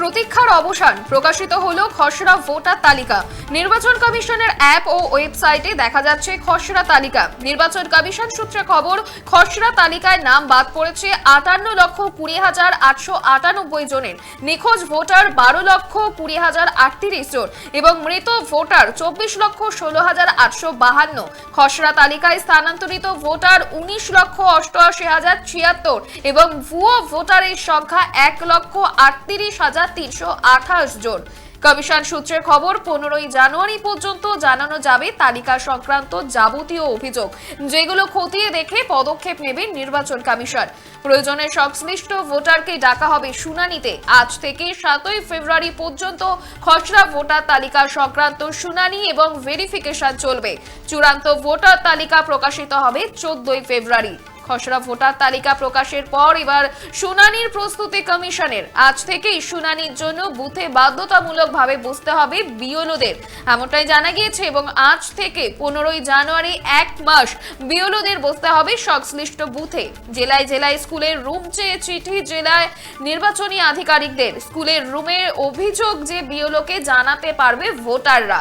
প্রতীক্ষার অবসান প্রকাশিত হলো খসড়া ভোটার তালিকা। নির্বাচন কমিশনের অ্যাপ ও ওয়েবসাইটে দেখা যাচ্ছে খসড়া তালিকা। নির্বাচন কমিশন সূত্রে খবর, খসড়া তালিকায় নাম বাদ পড়েছে আটান্ন লক্ষ কুড়ি হাজার আটশো আটানব্বই জনের। নিখোঁজ ভোটার বারো লক্ষ কুড়ি হাজার আটত্রিশ জন এবং মৃত ভোটার চব্বিশ লক্ষ ষোলো হাজার আটশো বাহান্ন। খসড়া তালিকায় স্থানান্তরিত ভোটার উনিশ লক্ষ অষ্টআশি হাজার ছিয়াত্তর এবং ভুয়ো ভোটারের সংখ্যা এক লক্ষ আটত্রিশ হাজার তিনশো আঠাশ জন। কমিশন সূত্রে খবর, পনেরোই জানুয়ারি পর্যন্ত জানানো যাবে তালিকা সংক্রান্ত যাবতীয় অভিযোগ, যেগুলো খতিয়ে দেখে পদক্ষেপ নেবে নির্বাচন কমিশন। প্রয়োজনে সংশ্লিষ্ট ভোটারকে ডাকা হবে শুনানিতে। আজ থেকে সাতই ফেব্রুয়ারি পর্যন্ত খসড়া ভোটার তালিকা সংক্রান্ত শুনানি এবং ভেরিফিকেশন চলবে। চূড়ান্ত ভোটার তালিকা প্রকাশিত হবে চোদ্দই ফেব্রুয়ারি। খসড়া ভোটার তালিকা প্রকাশের পর এবার শুনানির প্রস্তুতি কমিশনের। আজ থেকেই শুনানির জন্য বুথে বাধ্যতামূলকভাবে বসতে হবে বিওলোদের এমনটাই জানা গিয়েছে এবং আজ থেকে পনেরোই জানুয়ারি এক মাস বিওলোদের বসতে হবে সংশ্লিষ্ট বুথে। জেলায় জেলায় স্কুলের রুম চেয়ে চিঠি, জেলায় নির্বাচনী আধিকারিকদের স্কুলের রুমের অভিযোগ যে বিওলোকে জানাতে পারবে ভোটাররা।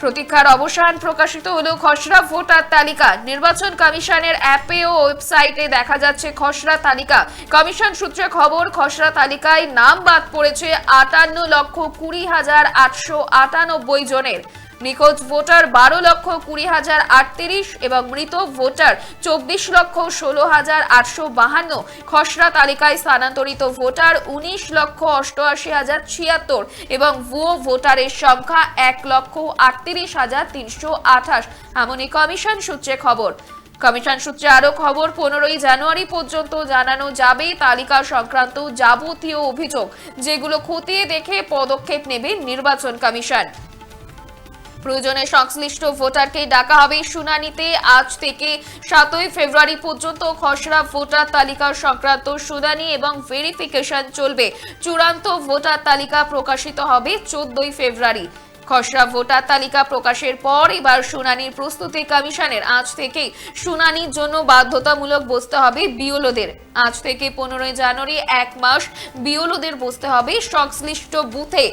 প্রতীক্ষার অবসান প্রকাশিত হলো খসড়া ভোটার তালিকা। নির্বাচন কমিশনের অ্যাপে ও ওয়েবসাইটে দেখা যাচ্ছে খসড়া তালিকা। কমিশন সূত্রে খবর, খসড়া তালিকায় নাম বাদ পড়েছে আটান্ন লক্ষ কুড়ি হাজার আটশো আটানব্বই জনের। নিখোঁজ ভোটার বারো লক্ষ কুড়ি হাজার আটত্রিশ এবং মৃত ভোটার চব্বিশ লক্ষ ষোলো হাজার আটশো বাহান্ন। খসড়া তালিকায় স্থানান্তরিত ভোটার উনিশ লক্ষ অষ্টআশি হাজার ছিয়াত্তর এবং ভুয়ো ভোটারের সংখ্যা এক লক্ষ আটত্রিশ হাজার তিনশো আঠাশ। এমনই কমিশন সূত্রে খবর। কমিশন সূত্রে আরও খবর, পনেরোই জানুয়ারি পর্যন্ত জানানো যাবে তালিকা সংক্রান্ত যাবতীয় অভিযোগ, যেগুলো খতিয়ে দেখে পদক্ষেপ নেবে নির্বাচন কমিশন। প্রয়োজনে সংশ্লিষ্ট ভোটারকে ডাকা হবে। শুনানিতে আজ থেকে সাতই ফেব্রুয়ারি পর্যন্ত খসড়া ভোটার তালিকা সংক্রান্ত শুনানি এবং ভেরিফিকেশন চলবে। চূড়ান্ত ভোটার তালিকা প্রকাশিত হবে চোদ্দই ফেব্রুয়ারি। খসড়া ভোটার তালিকা প্রকাশের পর এবার শুনানির প্রস্তুতি কমিশনের। আজ থেকেই শুনানির জন্য বাধ্যতামূলক বসতে হবে বিওলোদের আজ থেকে পনেরোই জানুয়ারি এক মাস বিওলোদের বসতে হবে সংশ্লিষ্ট বুথে।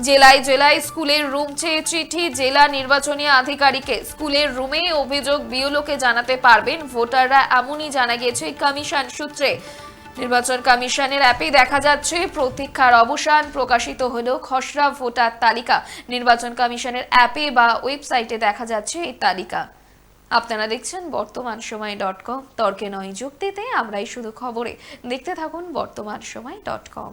জেলায় জেলায় স্কুলের রুম চেয়ে চিঠি জেলা নির্বাচনী আধিকারিকে স্কুলের রুমে অভিযোগ বিওলোকে জানাতে পারবেন ভোটাররা এমনই জানা গিয়েছে কমিশন সূত্রে। নির্বাচন কমিশনের অ্যাপে দেখা যাচ্ছে, প্রতীক্ষার অবসান প্রকাশিত হলো খসড়া ভোটার তালিকা। নির্বাচন কমিশনের অ্যাপে বা ওয়েবসাইটে দেখা যাচ্ছে এই তালিকা। আপনারা দেখছেন বর্তমান সময় ডট কম। তর্কে নয়, যুক্তিতে আমরাই শুধু খবরে। দেখতে থাকুন বর্তমান সময় ডট কম।